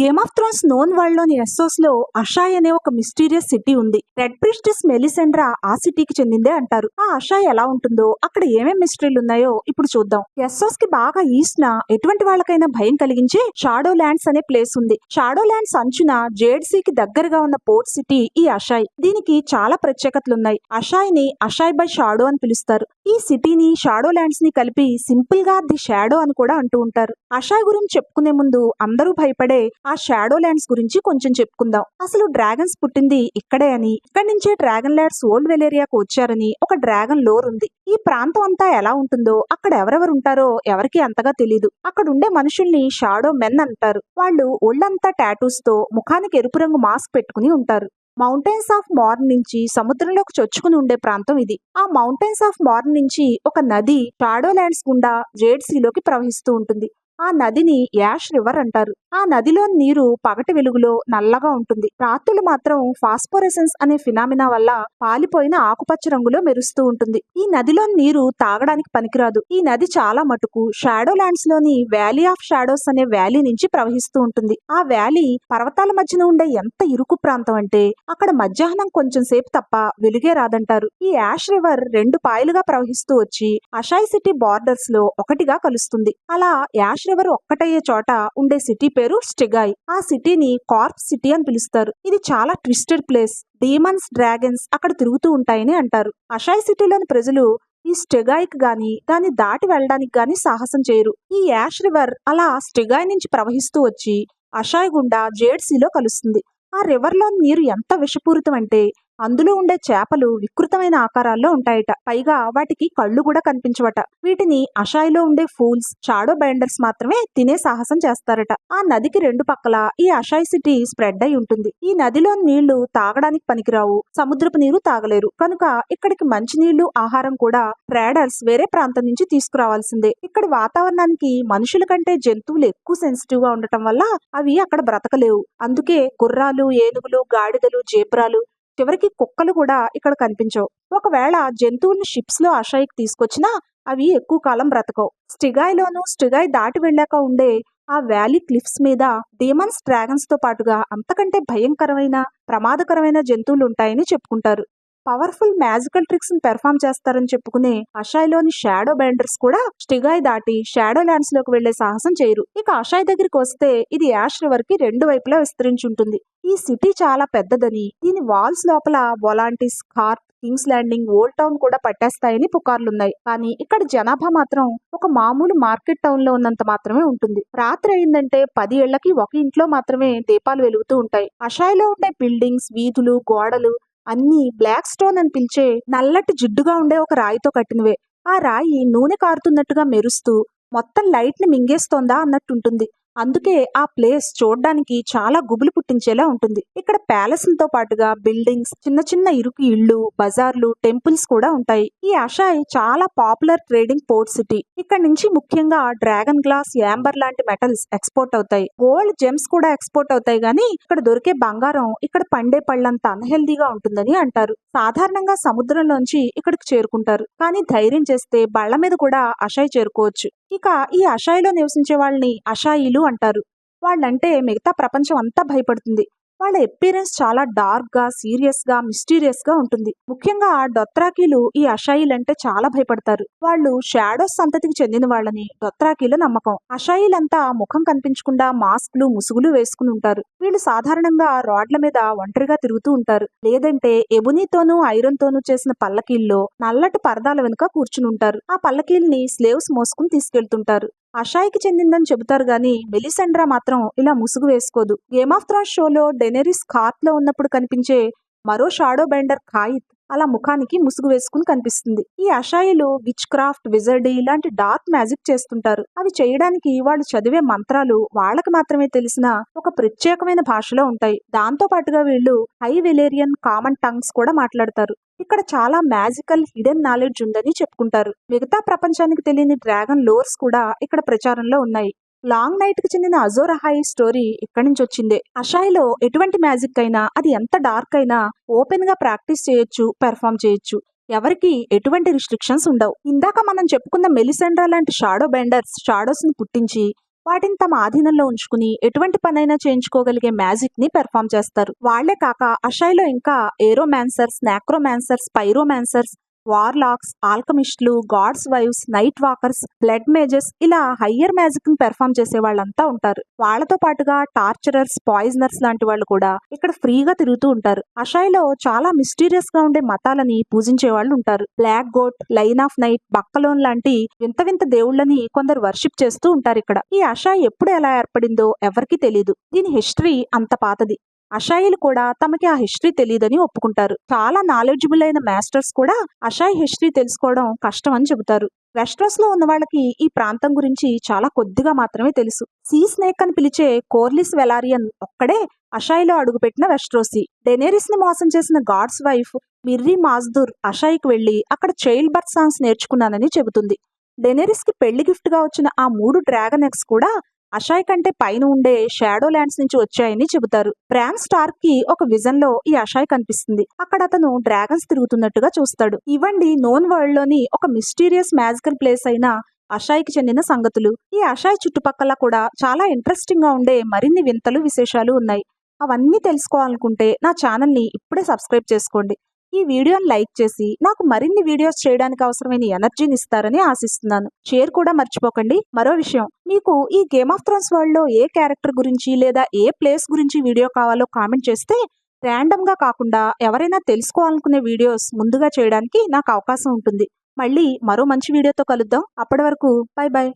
Game of thrones known వరల్డ్లోని ఎస్సోస్లో Asshai అనే ఒక మిస్టీరియస్ సిటీ ఉంది. రెడ్ ప్రిస్టిస్ మెలిసెండ్రా ఆ సిటీకి చెందిందే అంటారు. ఆ అషాయ్ ఎలా ఉంటుందో అక్కడ ఏమేమి మిస్టరీలు ఉన్నాయో ఇప్పుడు చూద్దాం. ఎస్సోస్కి బాగా ఈస్ట్ న ఎటువంటి వాళ్ళకైనా భయం కలిగించే షాడో ల్యాండ్స్ అనే ప్లేస్ ఉంది. షాడో ల్యాండ్స్ అంచున జేడ్సీ కి దగ్గరగా ఉన్న పోర్ట్ సిటీ ఈ అషాయ్ దీనికి చాలా ప్రత్యేకతలున్నాయి. అషాయ్ని అషాయ్ బై షాడో అని పిలుస్తారు. ఈ సిటీని షాడో ల్యాండ్స్ని కలిపి సింపుల్గా ది షాడో అని కూడా అంటూ ఉంటారు. ఆషా గురించి చెప్పుకునే ముందు అందరూ భయపడే ఆ షాడో ల్యాండ్స్ గురించి కొంచెం చెప్పుకుందాం. అసలు డ్రాగన్స్ పుట్టింది ఇక్కడే అని ఇక్కడి నుంచే డ్రాగన్ ల్యాండ్స్ ఓల్డ్ వెలేరియాకు వచ్చారని ఒక డ్రాగన్ లోర్ ఉంది. ఈ ప్రాంతం అంతా ఎలా ఉంటుందో అక్కడ ఎవరెవరు ఉంటారో ఎవరికి అంతగా తెలియదు అక్కడ ఉండే మనుషుల్ని షాడో మెన్ అంటారు. వాళ్ళు ఒళ్ళంతా టాటూస్తో ముఖానికి ఎరుపు రంగు మాస్క్ పెట్టుకుని ఉంటారు. మౌంటైన్స్ ఆఫ్ మార్న్ నుంచి సముద్రంలోకి చొచ్చుకుని ఉండే ప్రాంతం ఇది. ఆ మౌంటైన్స్ ఆఫ్ మార్న్ నుంచి ఒక నది షాడో ల్యాండ్స్ గుండా జేడ్ సీలోకి ప్రవహిస్తూ ఉంటుంది. ఆ నదిని యాష్ రివర్ అంటారు. ఆ నదిలో నీరు పగటి వెలుగులో నల్లగా ఉంటుంది. రాత్రులు మాత్రం ఫాస్ఫోరెసెన్స్ అనే ఫినామినా వల్ల పాలిపోయిన ఆకుపచ్చ రంగులో మెరుస్తూ ఉంటుంది. ఈ నదిలో నీరు తాగడానికి పనికిరాదు. ఈ నది చాలా మటుకు షాడో ల్యాండ్స్లోని వ్యాలీ ఆఫ్ షాడోస్ అనే వ్యాలీ నుంచి ప్రవహిస్తూ ఉంటుంది. ఆ వ్యాలీ పర్వతాల మధ్యన ఉండే ఎంత ఇరుకు ప్రాంతం అంటే అక్కడ మధ్యాహ్నం కొంచెం సేపు తప్ప వెలుగే రాదంటారు. ఈ యాష్ రివర్ రెండు పాయలుగా ప్రవహిస్తూ వచ్చి అషాయ్ సిటీ బార్డర్స్లో ఒకటిగా కలుస్తుంది. అలా యాష్ రివర్ ఒక్కటయ్యే చోట ఉండే సిటీ పేరు స్టిగాయ్. ఆ సిటీని కార్ప్ సిటీ అని పిలుస్తారు. ఇది చాలా ట్విస్టెడ్ ప్లేస్. డీమన్స్ డ్రాగన్స్ అక్కడ తిరుగుతూ ఉంటాయని అంటారు. అషాయ్ సిటీలోని ప్రజలు ఈ స్టెగాయ్కి గాని దాన్ని దాటి వెళ్ళడానికి గాని సాహసం చేయరు. ఈ యాష్ రివర్ అలా స్టెగాయ్ నుంచి ప్రవహిస్తూ వచ్చి అషాయ్ గుండా జేడ్సీలో కలుస్తుంది. ఆ రివర్లో నీరు ఎంత విషపూరితం అంటే అందులో ఉండే చేపలు వికృతమైన ఆకారాల్లో ఉంటాయట. పైగా వాటికి కళ్ళు కూడా కనిపించవట. వీటిని అషాయిలో ఉండే ఫూల్స్ షాడో బైండర్స్ మాత్రమే తినే సాహసం చేస్తారట. ఆ నదికి రెండు పక్కల ఈ అషాయ్ సిటీ స్ప్రెడ్ అయి ఉంటుంది. ఈ నదిలో నీళ్ళు తాగడానికి పనికిరావు. సముద్రపు నీరు తాగలేరు. కనుక ఇక్కడికి మంచి నీళ్ళు ఆహారం కూడా ట్రేడర్స్ వేరే ప్రాంతం నుంచి తీసుకురావాల్సిందే. ఇక్కడ వాతావరణానికి మనుషుల కంటే జంతువులు ఎక్కువ సెన్సిటివ్గా ఉండటం వల్ల అవి అక్కడ బ్రతకలేవు. అందుకే గుర్రాలు ఏనుగులు గాడిదలు జేబ్రాలు చివరికి కుక్కలు కూడా ఇక్కడ కనిపించవు. ఒకవేళ జంతువుల్ని షిప్స్లో అషాయికి తీసుకొచ్చినా అవి ఎక్కువ కాలం బ్రతకవు. స్టిగాయ్లోను స్టిగాయ్ దాటి వెళ్ళాక ఉండే ఆ వ్యాలీ క్లిఫ్స్ మీద డీమన్స్ డ్రాగన్స్తో పాటుగా అంతకంటే భయంకరమైన ప్రమాదకరమైన జంతువులు ఉంటాయని చెప్పుకుంటారు. పవర్ఫుల్ మ్యాజికల్ ట్రిక్స్ని పెర్ఫామ్ చేస్తారని చెప్పుకునే అషాయ్లోని షాడో బెండర్స్ కూడా స్టిగాయ్ దాటి షాడో ల్యాండ్స్లోకి వెళ్ళే సాహసం చేయరు. ఇక అషాయ్ దగ్గరికి వస్తే ఇది యాష్ రివర్కి రెండు వైపులా విస్తరించి ఉంటుంది ఈ సిటీ చాలా పెద్దదని దీని వాల్స్ లోపల Volantis Qarth King's Landing Oldtown కూడా పట్టేస్తాయని పుకార్లున్నాయి. కానీ ఇక్కడ జనాభా మాత్రం ఒక మామూలు మార్కెట్ టౌన్లో ఉన్నంత మాత్రమే ఉంటుంది. రాత్రి అయిందంటే పది ఏళ్ళకి ఒక ఇంట్లో మాత్రమే దీపాలు వెలుగుతూ ఉంటాయి. అషాయ్లో ఉండే బిల్డింగ్స్ వీధులు గోడలు అన్ని బ్లాక్ స్టోన్ అని పిలిచే నల్లటి జిడ్డుగా ఉండే ఒక రాయితో కట్టినవే. ఆ రాయి నూనె కారుతున్నట్టుగా మెరుస్తూ మొత్తం లైట్ని మింగేస్తోందా అన్నట్టుంటుంది. అందుకే ఆ ప్లేస్ చూడడానికి చాలా గుబులు పుట్టించేలా ఉంటుంది. ఇక్కడ ప్యాలెస్లతో పాటుగా బిల్డింగ్స్ చిన్న చిన్న ఇరుకు ఇళ్ళు బజార్లు టెంపుల్స్ కూడా ఉంటాయి. ఈ అషాయ్ చాలా పాపులర్ ట్రేడింగ్ పోర్ట్ సిటీ. ఇక్కడ నుంచి ముఖ్యంగా డ్రాగన్ గ్లాస్ యాంబర్ లాంటి మెటల్స్ ఎక్స్పోర్ట్ అవుతాయి. గోల్డ్ జెమ్స్ కూడా ఎక్స్పోర్ట్ అవుతాయి కానీ ఇక్కడ దొరికే బంగారం ఇక్కడ పండే పళ్ళంత అన్హెల్దీగా ఉంటుందని అంటారు. సాధారణంగా సముద్రంలోంచి ఇక్కడికి చేరుకుంటారు. కానీ ధైర్యం చేస్తే బళ్ళ మీద కూడా అషాయ్ చేరుకోవచ్చు. ఇక ఈ అషాయిలో నివసించే వాళ్ళని అషాయిలు అంటారు. వాళ్ళంటే మిగతా ప్రపంచం అంతా భయపడుతుంది. వాళ్ళ ఎపీరెన్స్ చాలా డార్క్గా సీరియస్గా మిస్టీరియస్గా ఉంటుంది. ముఖ్యంగా డొత్రాకీలు ఈ అషాయిల్ అంటే చాలా భయపడతారు. వాళ్ళు షాడోస్ సంతతికి చెందిన వాళ్ళని డొత్రాకీల నమ్మకం. అషాయిలంతా ముఖం కనిపించకుండా మాస్క్లు ముసుగులు వేసుకుని ఉంటారు. వీళ్ళు సాధారణంగా రాడ్ల మీద ఒంటరిగా తిరుగుతూ ఉంటారు. లేదంటే ఎబునీతోనూ ఐరన్తోనూ చేసిన పల్లకీల్లో నల్లటి పరదాల వెనుక కూర్చుని ఉంటారు. ఆ పల్లకీల్ని స్లేవ్స్ మోసుకుని తీసుకెళ్తుంటారు. అషాయికి చెందిందని చెబుతారు కానీ మెలిసెండ్రా మాత్రం ఇలా ముసుగు వేసుకోదు. గేమ్ ఆఫ్ థ్రాన్స్ షోలో డెనెరిస్ కార్ట్లో ఉన్నప్పుడు కనిపించే మరో షాడో బెండర్ ఖాయిత్ అలా ముఖానికి ముసుగు వేసుకుని కనిపిస్తుంది. ఈ అషాయిలు విచ్ క్రాఫ్ట్ విజర్డీ ఇలాంటి డార్క్ మ్యాజిక్ చేస్తుంటారు. అవి చేయడానికి వాళ్ళు చదివే మంత్రాలు వాళ్ళకి మాత్రమే తెలిసిన ఒక ప్రత్యేకమైన భాషలో ఉంటాయి. దాంతో పాటుగా వీళ్ళు హై వెలేరియన్ కామన్ టంగ్స్ కూడా మాట్లాడతారు. ఇక్కడ చాలా మ్యాజికల్ హిడెన్ నాలెడ్జ్ ఉందని చెప్పుకుంటారు. మిగతా ప్రపంచానికి తెలియని డ్రాగన్ లోర్స్ కూడా ఇక్కడ ప్రచారంలో ఉన్నాయి. లాంగ్ నైట్కి చెందిన అజోరహాయి స్టోరీ ఇక్కడి నుంచి వచ్చిందే. అషాయిలో ఎటువంటి మ్యాజిక్ అయినా అది ఎంత డార్క్ అయినా ఓపెన్గా ప్రాక్టీస్ చేయొచ్చు పెర్ఫామ్ చేయొచ్చు. ఎవరికి ఎటువంటి రిస్ట్రిక్షన్స్ ఉండవు. ఇందాక మనం చెప్పుకున్న మెలిసెండ్రా లాంటి షాడో బెండర్స్ షాడోస్ని పుట్టించి వాటిని తమ ఆధీనంలో ఉంచుకుని ఎటువంటి పనైనా చేయించుకోగలిగే మ్యాజిక్ని పెర్ఫామ్ చేస్తారు. వాళ్ళే కాక అషాయిలో ఇంకా aeromancers necromancers pyromancers warlocks ఆల్కమిస్టులు gods wives night walkers blood mages ఇలా హయ్యర్ మ్యాజిక్ని పెర్ఫామ్ చేసే వాళ్ళంతా ఉంటారు. వాళ్ళతో పాటుగా టార్చరర్స్ పాయిజనర్స్ లాంటి వాళ్ళు కూడా ఇక్కడ ఫ్రీగా తిరుగుతూ ఉంటారు. అషాయ్లో చాలా మిస్టీరియస్గా ఉండే మతాలని పూజించే వాళ్ళు ఉంటారు. Black goat lion of night Bakkalon లాంటి వింత వింత దేవుళ్ళని కొందరు వర్షిప్ చేస్తూ ఉంటారు ఇక్కడ. ఈ అషాయ్ ఎప్పుడు ఎలా ఏర్పడిందో ఎవరికీ తెలియదు దీని హిస్టరీ అంత పాతది. అషాయిలు కూడా తమకి ఆ హిస్టరీ తెలియదని ఒప్పుకుంటారు. చాలా నాలెడ్జబుల్ అయిన మాస్టర్స్ కూడా అషాయ్ హిస్టరీ తెలుసుకోవడం కష్టం అని చెబుతారు. వెస్ట్రోస్లో ఉన్న వాళ్ళకి ఈ ప్రాంతం గురించి చాలా కొద్దిగా మాత్రమే తెలుసు. సీ స్నేక్ అని పిలిచే కోర్లిస్ వెలారియన్ ఒక్కడే అషాయిలో అడుగుపెట్టిన వెస్ట్రోసి. డెనేరిస్ని మోసం చేసిన గాడ్స్ వైఫ్ మిర్రి మాజ్దూర్ అషాయికి వెళ్ళి అక్కడ చైల్డ్ బర్త్ సాంగ్స్ నేర్చుకున్నానని చెబుతుంది. డెనేరిస్కి పెళ్ళి గిఫ్ట్గా వచ్చిన ఆ మూడు డ్రాగన్ ఎగ్స్ కూడా అషాయ్ కంటే పైన ఉండే షాడో ల్యాండ్స్ నుంచి వచ్చాయని చెబుతారు. ప్రామ్ స్టార్కి ఒక విజన్లో ఈ అషాయ్ కనిపిస్తుంది. అక్కడ అతను డ్రాగన్స్ తిరుగుతున్నట్టుగా చూస్తాడు. ఇవండి నోన్ వరల్డ్లోని ఒక మిస్టీరియస్ మ్యాజికల్ ప్లేస్ అయిన అషాయ్కి చెందిన సంగతులు. ఈ అషాయ్ చుట్టుపక్కల కూడా చాలా ఇంట్రెస్టింగ్గా ఉండే మరిన్ని వింతలు విశేషాలు ఉన్నాయి. అవన్నీ తెలుసుకోవాలనుకుంటే నా ఛానల్ని ఇప్పుడే సబ్స్క్రైబ్ చేసుకోండి. ఈ వీడియోని లైక్ చేసి నాకు మరిన్ని వీడియోస్ చేయడానికి అవసరమైన ఎనర్జీని ఇస్తారని ఆశిస్తున్నాను. షేర్ కూడా మర్చిపోకండి. మరో విషయం మీకు ఈ గేమ్ ఆఫ్ థ్రోన్స్ వరల్డ్లో ఏ క్యారెక్టర్ గురించి లేదా ఏ ప్లేస్ గురించి వీడియో కావాలో కామెంట్ చేస్తే ర్యాండమ్గా కాకుండా ఎవరైనా తెలుసుకోవాలనుకునే వీడియోస్ ముందుగా చేయడానికి నాకు అవకాశం ఉంటుంది. మళ్ళీ మరో మంచి వీడియోతో కలుద్దాం. అప్పటి వరకు బై బై